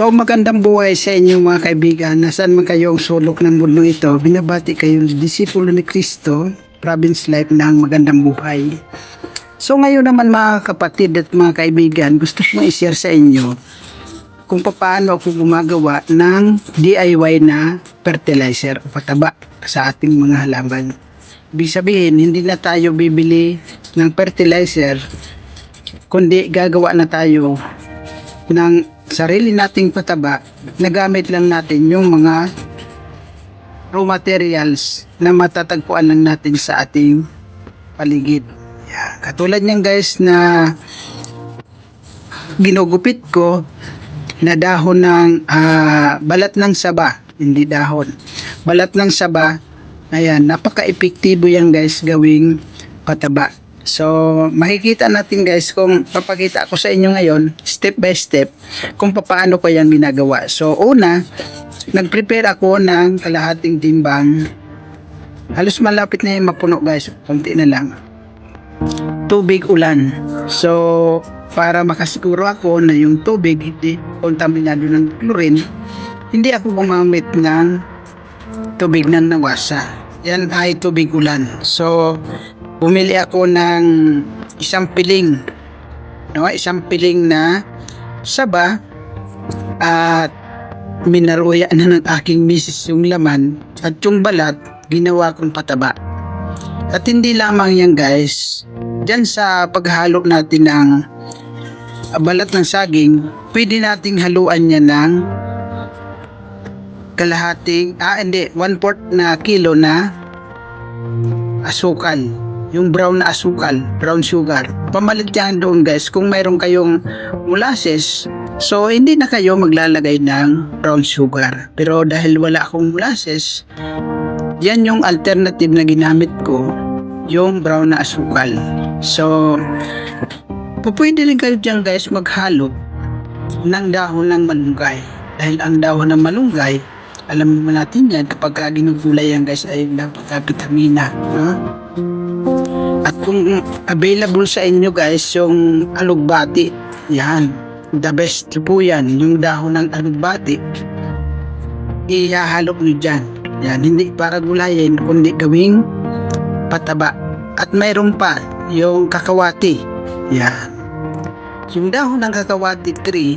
So magandang buhay sa inyo mga kaibigan. Nasaan man kayo ang sulok ng mundo ito, binabati kayo disipulo ni Kristo, province life ng magandang buhay. So ngayon naman mga kapatid at mga kaibigan, gusto ko i-share sa inyo kung paano ako gumagawa ng DIY na fertilizer o pataba sa ating mga halaman. Ibig sabihin, hindi na tayo bibili ng fertilizer, kundi gagawa na tayo ng sarili nating pataba, nagamit lang natin yung mga raw materials na matatagpuan lang natin sa ating paligid. Yan. Katulad niyan guys na ginugupit ko na dahon ng ah, balat ng saba, hindi dahon. Balat ng saba, ayan, napaka-epektibo yan guys gawing pataba. So, makikita natin guys kung papakita ko sa inyo ngayon, step by step, kung paano ko yan ginagawa. So, una, nag-prepare ako ng kalahating timbang. Halos malapit na yung mapuno guys, konti na lang. Tubig ulan. So, para makasiguro ako na yung tubig hindi kontaminado ng chlorine, hindi ako gumamit ng tubig ng nawasa. Yan ay tubig ulan. So, bumili ako ng isang piling. No, isang piling na saba at minaruya na ng aking misis yung laman at yung balat ginawa kong pataba. At hindi lamang yan guys, dyan sa paghalo natin ng balat ng saging, pwede nating haluan niya ng kalahating, ah hindi, one fourth na kilo na asukal. Yung brown na asukal, brown sugar. Pamalit yan doon guys, kung mayroon kayong molasses, so hindi na kayo maglalagay ng brown sugar. Pero dahil wala akong molasses, yan yung alternative na ginamit ko, yung brown na asukal. So, po pwede rin kayo dyan guys maghalo ng dahon ng malunggay. Dahil ang dahon ng malunggay, alam naman natin yan kapag ginugulay yan guys ay napaka-vitamina. No? Kung available sa inyo guys yung alugbati, yan. The best po yan, yung dahon ng alugbati. Ihahalo nyo dyan. Yan, hindi para gulayin, kundi gawing pataba. At mayroon pa, yung kakawati. Yan. Yung dahon ng kakawati tree,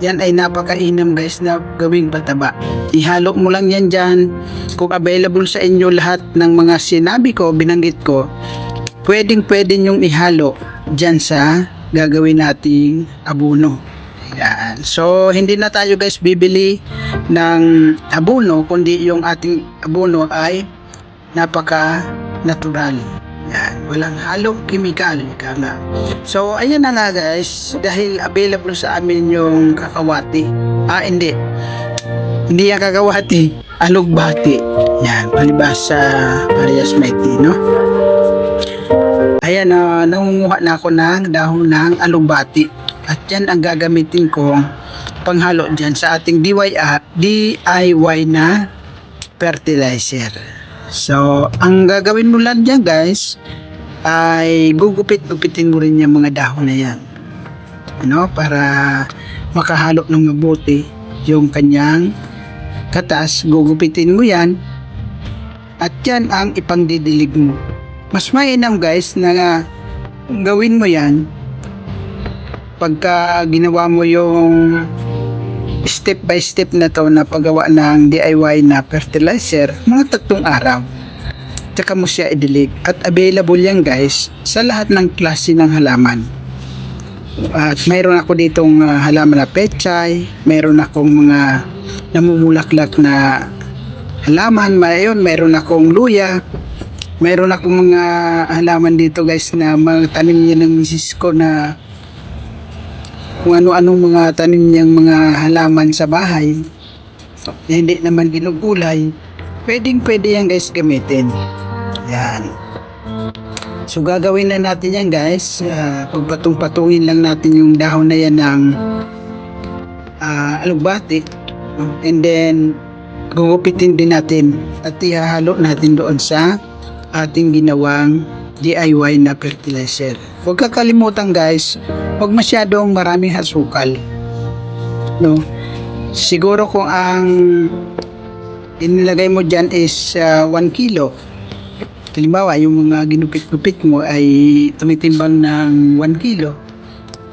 yan ay napakainam guys na gawing pataba. Ihalo mo lang yan dyan. Kung available sa inyo lahat ng mga sinabi ko, binanggit ko, pwedeng pwede nyong ihalo dyan sa gagawin nating abono. Yan. So, hindi na tayo guys bibili ng abono, kundi yung ating abono ay napaka natural. Yan, walang halong nga. So, ayan na nga guys, dahil available sa amin yung kakawati. Ah, hindi. Hindi yung kakawati, alugbati. Yan, palibas sa parehas mighty, no? Ayan, uh, nangunguha na ako ng dahon ng alugbati. At yan ang gagamitin ko panghalo dyan sa ating DIY, DIY na fertilizer. So, ang gagawin mo lang dyan guys, ay gugupit-gupitin mo rin yung mga dahon na yan. Ano, para makahalo ng mabuti yung kanyang katas, gugupitin mo yan at yan ang ipangdidilig mo. Mas mainam guys na gawin mo yan pagka ginawa mo yung step by step na to na paggawa ng DIY na fertilizer, mga tatlong araw. Tsaka mo siya idilig. At available yan guys sa lahat ng klase ng halaman. At mayroon ako ditong uh, halaman na pechay, mayroon akong mga namumulaklak na halaman, mayroon, mayroon akong luya, mayroon akong mga halaman dito guys na mga tanim niya ng misis ko na kung ano-anong mga tanim niyang mga halaman sa bahay na hindi naman ginugulay, pwedeng pwede yan guys gamitin. Yan. So gagawin na natin yan guys, uh, pagpatong-patungin lang natin yung dahon na yan ng uh, alugbati and then gugupitin din natin at ihahalo natin doon sa ating ginawang DIY na fertilizer. Huwag kakalimutan guys, huwag masyadong maraming hasukal. No? siguro kung ang inilagay mo dyan is 1 kilo, halimbawa yung mga ginupit-gupit mo ay tumitimbang ng 1 kilo,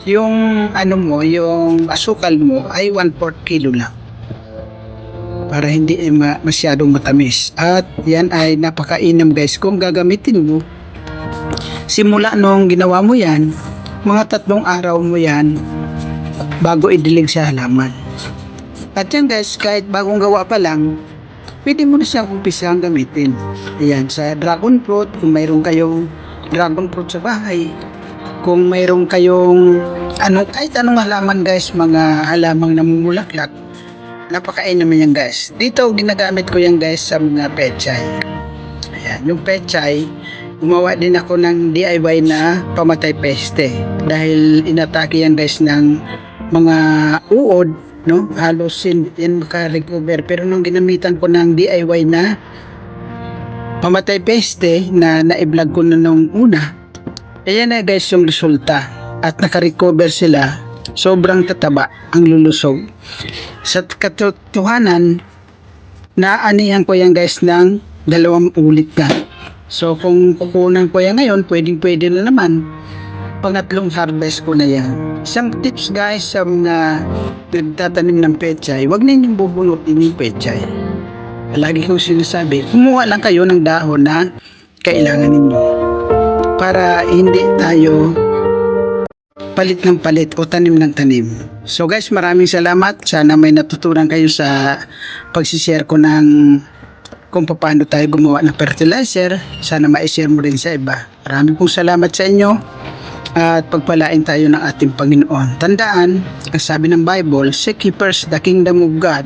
yung ano mo, yung asukal mo ay 1/4 kilo lang para hindi eh, ma- masyadong matamis. At yan ay napakainam guys kung gagamitin mo. Simula nung ginawa mo yan, mga tatlong araw mo yan bago idilig sa halaman. At yan guys, kahit bagong gawa pa lang, pwede mo na siyang umpisang gamitin. Ayan, sa dragon fruit, kung mayroon kayong dragon fruit sa bahay, kung mayroon kayong ano, kahit anong halaman guys, mga halamang namumulaklak, napakain naman yan guys. Dito, ginagamit ko yan guys sa mga pechay. Ayan, yung pechay, gumawa din ako ng DIY na pamatay peste. Dahil inatake yan guys ng mga uod, no? Halos hindi yan makarecover. Pero nung ginamitan ko ng DIY na pamatay peste na na-vlog ko na nung una, ayan na guys yung resulta. At nakarecover sila sobrang tataba ang lulusog. Sa katotohanan, naanihan ko yan guys ng dalawang ulit ka. So kung kukunan ko yan ngayon, pwedeng pwede na naman. Pangatlong harvest ko na yan. Isang tips guys sa mga nagtatanim ng pechay, huwag ninyong bubunutin yung pechay. Lagi kong sinasabi, kumuha lang kayo ng dahon na kailangan ninyo. Para hindi tayo palit ng palit o tanim ng tanim. So guys, maraming salamat. Sana may natutunan kayo sa pagsishare ko ng kung paano tayo gumawa ng fertilizer. Sana ma-share mo rin sa iba. Maraming pong salamat sa inyo at pagpalain tayo ng ating Panginoon. Tandaan, ang sabi ng Bible, Seek ye first the kingdom of God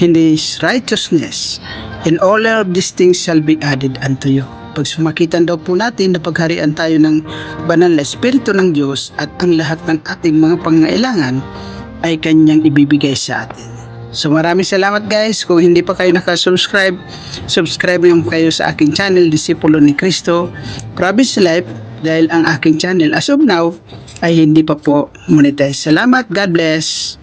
and His righteousness, and all of these things shall be added unto you. Pag sumakitan daw po natin na pagharian tayo ng banal na Espiritu ng Diyos at ang lahat ng ating mga pangailangan ay kanyang ibibigay sa atin. So maraming salamat guys. Kung hindi pa kayo nakasubscribe, subscribe niyo kayo sa aking channel, Disipulo ni Cristo, Province Life, dahil ang aking channel as of now ay hindi pa po monetize. Salamat, God bless!